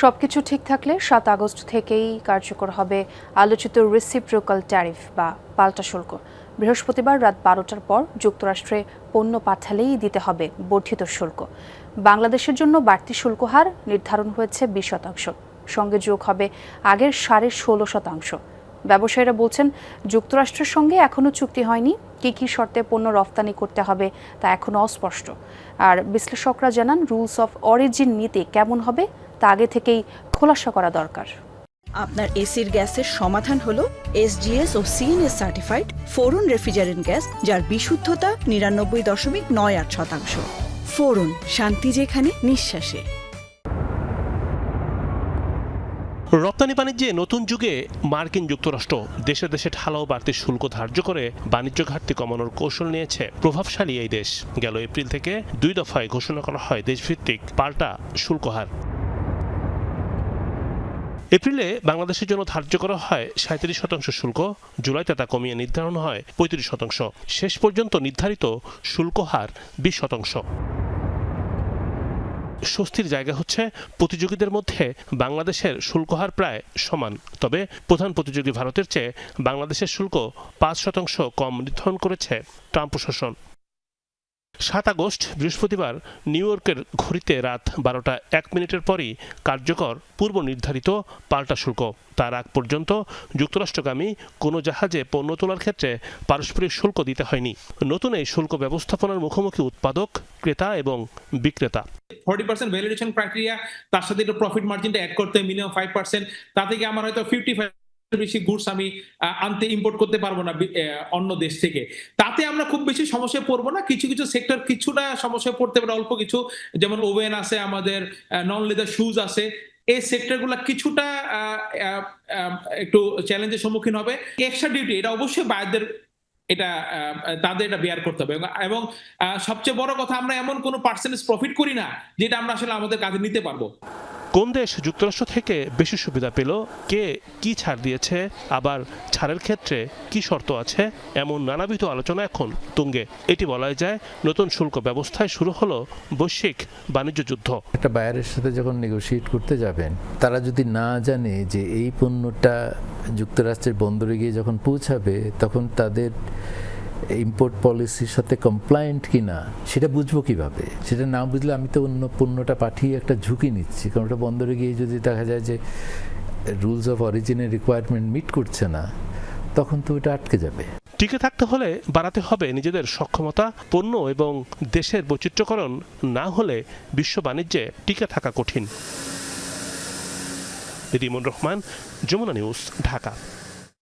সবকিছু ঠিক থাকলে সাত আগস্ট থেকেই কার্যকর হবে আলোচিত রেসিপ্রোকাল ট্যারিফ বা পাল্টা শুল্ক। বৃহস্পতিবার রাত বারোটার পর যুক্তরাষ্ট্রে পণ্য পাঠালেই দিতে হবে বর্ধিত শুল্ক। বাংলাদেশের জন্য বাড়তি শুল্ক হার নির্ধারণ হয়েছে বিশ শতাংশ। সঙ্গে যোগ হবে আগের সাড়ে ষোলো শতাংশ। ব্যবসায়ীরা বলছেন, যুক্তরাষ্ট্রের সঙ্গে এখনও চুক্তি হয়নি, কী কী শর্তে পণ্য রফতানি করতে হবে তা এখনও অস্পষ্ট। আর বিশ্লেষকরা জানান, রুলস অফ অরিজিন নীতি কেমন হবে তা আগে থেকেই খোলাসা করা দরকার। আপনার এসির গ্যাসের সমাধান হলো এসজিএস ও CNS certified Freon refrigerant gas যার বিশুদ্ধতা নিরানব্বই দশমিক নয় আট শতাংশ। ফোরন শান্তি যেখানে নিঃশ্বাসে। রপ্তানি বাণিজ্যে নতুন যুগে মার্কিন যুক্তরাষ্ট্র দেশে দেশে ঢালাও বাড়তি শুল্ক ধার্য করে বাণিজ্য ঘাটতি কমানোর কৌশল নিয়েছে প্রভাবশালী এই দেশ। গেল এপ্রিল থেকে দুই দফায় ঘোষণা করা হয় দেশভিত্তিক পাল্টা শুল্ক হার এপ্রিলে বাংলাদেশের জন্য ধার্য করা হয় সাঁত্রিশ শতাংশ শুল্ক জুলাইতে তা কমিয়ে নির্ধারণ হয় পঁয়ত্রিশ শতাংশ। শেষ পর্যন্ত নির্ধারিত শুল্ক হার বিশ শতাংশ। স্বস্তির জায়গা হচ্ছে প্রতিযোগীদের মধ্যে বাংলাদেশের শুল্ক হার প্রায় সমান। তবে প্রধান প্রতিযোগী ভারতের চেয়ে বাংলাদেশের শুল্ক পাঁচ শতাংশ কম নির্ধারণ করেছে ট্রাম্প প্রশাসন। সাত আগস্ট, বৃহস্পতিবার নিউ ইয়র্কের ঘড়িতে রাত বারোটা এক মিনিটের পরই কার্যকর পূর্ব নির্ধারিত পাল্টা শুল্ক। তার আগ পর্যন্ত যুক্তরাষ্ট্রগামী কোনো জাহাজে পণ্য তোলার ক্ষেত্রে পারস্পরিক শুল্ক দিতে হয়নি। নতুন এই শুল্ক ব্যবস্থাপনার মুখোমুখি উৎপাদক, ক্রেতা এবং বিক্রেতা। ফর্টি পার্সেন্ট ভ্যালিডেশন ক্রাইটেরিয়া তার সাথে একটু প্রফিট মার্জিনটা অ্যাড করতে মিনিমাম ফাইভ পার্সেন্ট তা থেকে আমার হয়তো ফিফটি ফাইভ বেশি গুডস আমি আনতে ইম্পোর্ট করতে পারব না অন্য দেশ থেকে। তাতে আমরা খুব বেশি সমস্যায় পড়ব না। কিছু কিছু সেক্টর কিছুটা সমস্যায় পড়তে পারে অল্প কিছু। যেমন ওভেন আছে আমাদের নন লেদার শুজ আছে। এই সেক্টরগুলো কিছুটা আহ, আহ, আহ, একটু চ্যালেঞ্জের সম্মুখীন হবে। এক্সট্রা ডিউটি এটা অবশ্যই বাইরদের এটা তাদের এটা বেয়ার করতে হবে। এবং- সবচেয়ে বড় কথা আমরা এমন কোনো পার্সেন্টেজ প্রফিট করি না যেটা আমরা আসলে আমাদের কাজে নিতে পারব। কোন দেশ যুক্তরাষ্ট্র থেকে বেশি সুবিধা পেল? কে কি ছাড় দিয়েছে? আবার ছাড়ের ক্ষেত্রে কি শর্ত আছে? এমন নানাবিধ আলোচনা এখন তুঙ্গে। এটি বলাই যায়, নতুন শুল্ক ব্যবস্থায় শুরু হলো বৈশ্বিক বাণিজ্য যুদ্ধ। একটা বায়ারের সাথে যখন নেগোশিয়েট করতে যাবেন, তারা যদি না জানে যে এই পণ্যটা যুক্তরাষ্ট্রের বন্দরে গিয়ে যখন পৌঁছাবে, তখন তাদের ইম্পোর্ট পলিসির সাথে কমপ্লায়েন্ট কি না সেটা বুঝব কীভাবে? সেটা না বুঝলে আমি তো অন্য পণ্যটা পাঠিয়ে একটা ঝুঁকি নিচ্ছি। কারণ ওটা বন্দরে গিয়ে যদি দেখা যায় যে রুলস অফ অরিজিনের রিকোয়ারমেন্ট মিট করছে না, তখন তো ওটা আটকে যাবে। টিকে থাকতে হলে বাড়াতে হবে নিজেদের সক্ষমতা, পণ্য এবং দেশের বৈচিত্র্যকরণ না হলে বিশ্ব বাণিজ্যে টিকে থাকা কঠিন। রিমন রহমান, যমুনা নিউজ, ঢাকা।